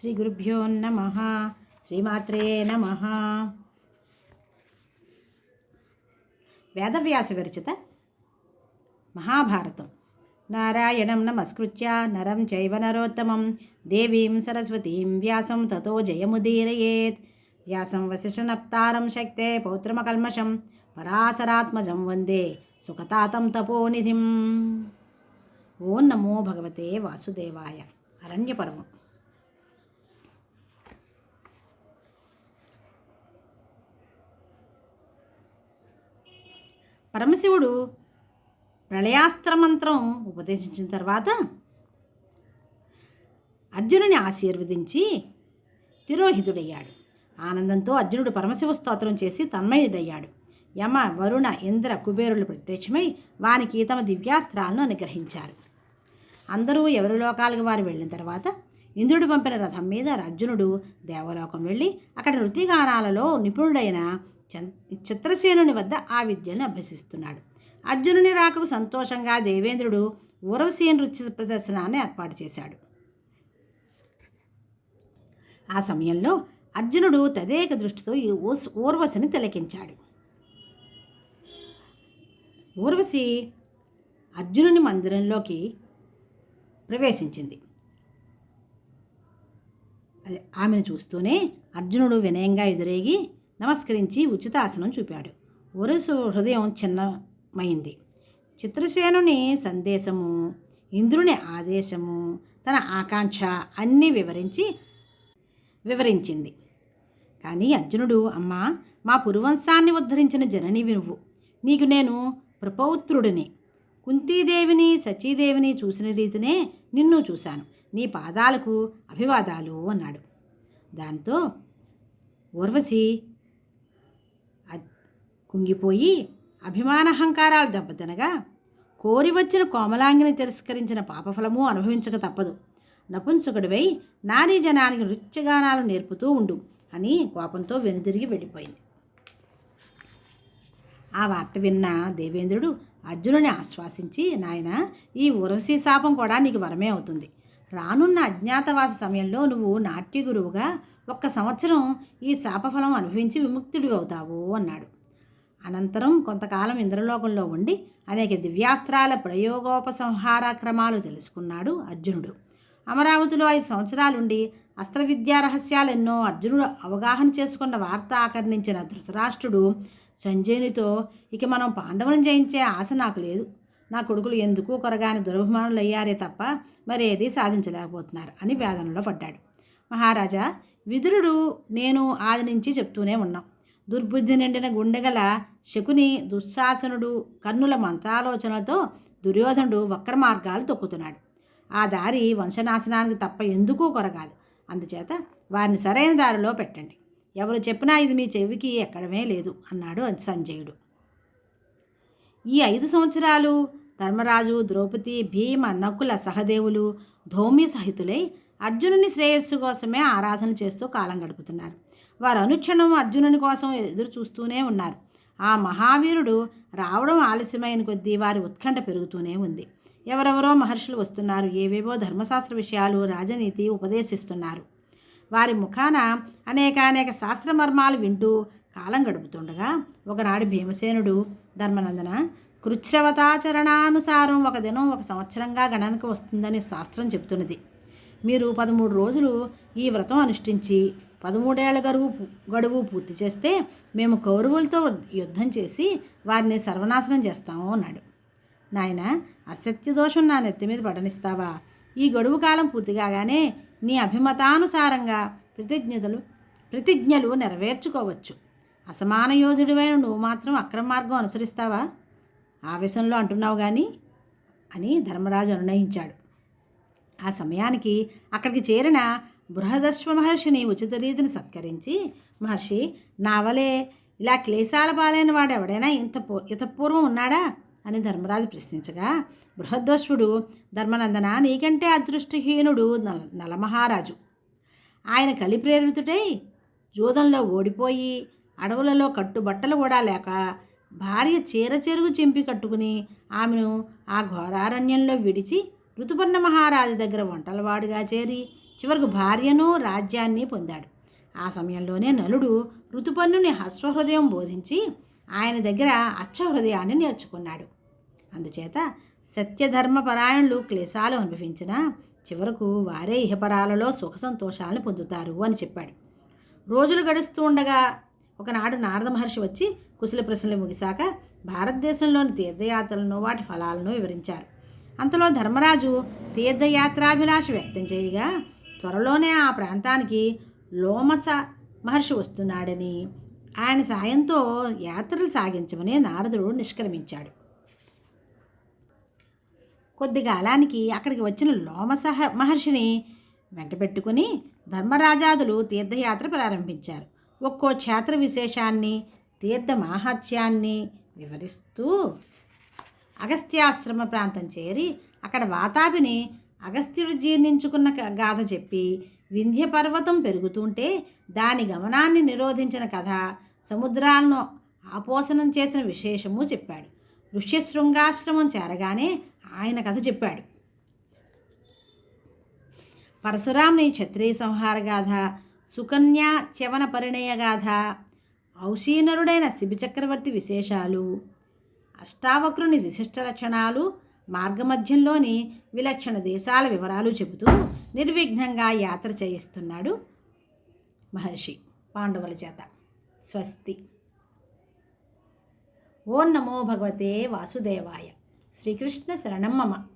శ్రీ గురుభ్యో నమ. శ్రీమాత్రే నమ. వేదవ్యాస విరచిత మహాభారతం. నారాయణం నమస్కృత్య నరం చైవ నరోత్తమం. దేవీం సరస్వతీం వ్యాసం తతో జయముదీరయేత్. వ్యాసం వశిషనప్తారం శక్తే పౌత్రమకల్మషం. పరాశరాత్మజం వందే సుఖతాతం తపోనిధిం. ఓం నమో భగవతే వాసుదేవాయ. అరణ్యపరమం. పరమశివుడు ప్రళయాస్త్ర మంత్రం ఉపదేశించిన తర్వాత అర్జునుని ఆశీర్వదించి తిరోహితుడయ్యాడు. ఆనందంతో అర్జునుడు పరమశివ స్తోత్రం చేసి తన్మయుడయ్యాడు. యమ వరుణ ఇంద్ర కుబేరులు ప్రత్యక్షమై వానికి తమ దివ్యాస్త్రాలను అనుగ్రహించారు. అందరూ ఎవరి లోకాలకు వారు వెళ్ళిన తర్వాత ఇంద్రుడు పంపిన రథం మీద అర్జునుడు దేవలోకం వెళ్ళి అక్కడ నృత్యగానాలలో నిపుణుడైన చిత్రసేనుని వద్ద ఆ విద్యను అభ్యసిస్తున్నాడు. అర్జునుని రాకకు సంతోషంగా దేవేంద్రుడు ఊరవశీ నృత్య ప్రదర్శనాన్ని ఏర్పాటు చేశాడు. ఆ సమయంలో అర్జునుడు తదేక దృష్టితో ఈ ఊర్వశిని తిలకించాడు. ఊర్వశి అర్జునుని మందిరంలోకి ప్రవేశించింది. ఆమెను చూస్తూనే అర్జునుడు వినయంగా ఎదురేగి నమస్కరించి ఉచితాసనం చూపాడు. ఒరసు హృదయం చిన్నమైంది. చిత్రసేనుని సందేశము ఇంద్రుని ఆదేశము తన ఆకాంక్ష అన్నీ వివరించి వివరించింది. కానీ అర్జునుడు అమ్మా మా పురువంశాన్ని ఉద్ధరించిన జనని నువ్వు. నీకు నేను ప్రపౌత్రుడిని. కుంతీదేవిని సచీదేవిని చూసిన రీతినే నిన్ను చూశాను. నీ పాదాలకు అభివాదాలు అన్నాడు. దాంతో ఊర్వశి కుంగిపోయి అభిమానహంకారాలు దెబ్బతినగా కోరి వచ్చిన కోమలాంగిని తిరస్కరించిన పాపఫలము అనుభవించక తప్పదు. నపుంసకుడివై నారీ జనానికి నృత్యగానాలు నేర్పుతూ ఉండు అని కోపంతో వెనుదిరిగి వెళ్ళిపోయింది. ఆ వార్త విన్న దేవేంద్రుడు అర్జునుని ఆశ్వాసించి నాయన ఈ ఉరసి శాపం కూడా నీకు వరమే అవుతుంది. రానున్న అజ్ఞాతవాస సమయంలో నువ్వు నాట్య గురువుగా ఒక్క సంవత్సరం ఈ శాపఫలం అనుభవించి విముక్తుడి అవుతావు అన్నాడు. అనంతరం కొంతకాలం ఇంద్రలోకంలో ఉండి అనేక దివ్యాస్త్రాల ప్రయోగోపసంహార క్రమాలు తెలుసుకున్నాడు అర్జునుడు. అమరావతిలో ఐదు సంవత్సరాలుండి అస్త్ర విద్యా రహస్యాలెన్నో అర్జునుడు అవగాహన చేసుకున్న వార్త ఆకర్ణించిన ధృతరాష్ట్రుడు సంజయునితో ఇక మనం పాండవులను జయించే ఆశ నాకు లేదు. నా కొడుకులు ఎందుకు కొరగాని దురభిమానులు అయ్యారే తప్ప మరేది సాధించలేకపోతున్నారు అని వేదనలో పడ్డాడు. మహారాజా విదురుడు నేను ఆది నుంచి చెప్తూనే ఉన్నాం. దుర్బుద్ధి నిండిన గుండెగల శకుని దుశ్శాసనుడు కన్నుల మంత్రాలోచనలతో దుర్యోధనుడు వక్ర మార్గాలు తొక్కుతున్నాడు. ఆ దారి వంశనాశనానికి తప్ప ఎందుకూ కొరగాదు అందుచేత వారిని సరైన దారిలో పెట్టండి. ఎవరు చెప్పినా ఇది మీ చెవికి ఎక్కడమే లేదు అన్నాడు సంజయుడు. ఈ ఐదు సంవత్సరాలు ధర్మరాజు ద్రౌపది భీమ నకుల సహదేవులు ధౌమ్య సహితులై అర్జునుని శ్రేయస్సు కోసమే ఆరాధన చేస్తూ కాలం గడుపుతున్నారు. వారు అనుక్షణం అర్జునుని కోసం ఎదురు చూస్తూనే ఉన్నారు. ఆ మహావీరుడు రావడం ఆలస్యమైన కొద్దీ వారి ఉత్కంఠ పెరుగుతూనే ఉంది. ఎవరెవరో మహర్షులు వస్తున్నారు. ఏవేవో ధర్మశాస్త్ర విషయాలు రాజనీతి ఉపదేశిస్తున్నారు. వారి ముఖాన అనేకానేక శాస్త్రమర్మాలు వింటూ కాలం గడుపుతుండగా ఒకనాడు భీమసేనుడు ధర్మనందన కృచ్ఛ్రవతాచరణానుసారం ఒక దినం ఒక సంవత్సరంగా గణనకు వస్తుందని శాస్త్రం చెబుతున్నది. మీరు పదమూడు రోజులు ఈ వ్రతం అనుష్ఠించి పదమూడేళ్ళ గడువు గడువు పూర్తి చేస్తే మేము కౌరవులతో యుద్ధం చేసి వారిని సర్వనాశనం చేస్తాము అన్నాడు. నాయన అసత్య దోషం నా నెత్తి మీద పడనిస్తావా? ఈ గడువు కాలం పూర్తి కాగానే నీ అభిమతానుసారంగా ప్రతిజ్ఞతలు ప్రతిజ్ఞలు నెరవేర్చుకోవచ్చు. అసమాన యోధుడివైన నువ్వు మాత్రం అక్రమ మార్గం అనుసరిస్తావా? ఆవేశంలో అంటున్నావు కానీ అని ధర్మరాజు అనునయించాడు. ఆ సమయానికి అక్కడికి చేరిన బృహదశ్వ మహర్షిని ఉచిత రీతిని సత్కరించి మహర్షి నావలే ఇలా క్లేశాల పాలైన వాడు ఎవడైనా ఇంత పూ ఇతపూర్వం ఉన్నాడా? అని ధర్మరాజు ప్రశ్నించగా బృహద్వశ్వుడు ధర్మనందన నీకంటే అదృష్టహీనుడు నల నలమహారాజు. ఆయన కలి ప్రేరితుడై జూదంలో ఓడిపోయి అడవులలో కట్టుబట్టలు కూడా లేక భార్య చీర చెరుగు చింపి కట్టుకుని ఆమెను ఆ ఘోరారణ్యంలో విడిచి ఋతుపర్ణ మహారాజు దగ్గర వంటలవాడుగా చేరి చివరకు భార్యను రాజ్యాన్ని పొందాడు. ఆ సమయంలోనే నలుడు ఋతుపన్నుని హస్వహృదయం బోధించి ఆయన దగ్గర అచ్చహృదయాన్ని నేర్చుకున్నాడు. అందుచేత సత్యధర్మపరాయణులు క్లేశాలు అనుభవించిన చివరకు వారే ఇహపరాలలో సుఖ సంతోషాలను పొందుతారు అని చెప్పాడు. రోజులు గడుస్తూ ఉండగా ఒకనాడు నారద మహర్షి వచ్చి కుశల ప్రశ్నలు ముగిశాక భారతదేశంలోని తీర్థయాత్రలను వాటి ఫలాలను వివరించారు. అంతలో ధర్మరాజు తీర్థయాత్రాభిలాష వ్యక్తం చేయగా త్వరలోనే ఆ ప్రాంతానికి లోమస మహర్షి వస్తున్నాడని. ఆయన సాయంతో యాత్రలు సాగించమని నారదుడు నిష్క్రమించాడు. కొద్ది కాలానికి అక్కడికి వచ్చిన లోమసహ మహర్షిని వెంటబెట్టుకుని ధర్మరాజాదులు తీర్థయాత్ర ప్రారంభించారు. ఒక్కో క్షేత్ర విశేషాన్ని తీర్థ మాహాత్యాన్ని వివరిస్తూ అగస్త్యాశ్రమ ప్రాంతం చేరి అక్కడ వాతాపిని అగస్త్యుడు జీర్ణించుకున్న గాథ చెప్పి వింధ్య పర్వతం పెరుగుతుంటే దాని గమనాన్ని నిరోధించిన కథ సముద్రాలను ఆపోసనం చేసిన విశేషము చెప్పాడు. ఋష్యశృంగాశ్రమం చేరగానే ఆయన కథ చెప్పాడు. పరశురాముని క్షత్రియ సంహార గాథ సుకన్య చవన పరిణయ గాథ ఔషీనరుడైన శిబిచక్రవర్తి విశేషాలు అష్టావక్రుని విశిష్ట లక్షణాలు మార్గమధ్యంలోని విలక్షణ దేశాల వివరాలు చెబుతూ నిర్విఘ్నంగా యాత్ర చేయిస్తున్నాడు మహర్షి పాండవుల చేత. స్వస్తి. ఓం నమో భగవతే వాసుదేవాయ. శ్రీకృష్ణ శరణం మమ.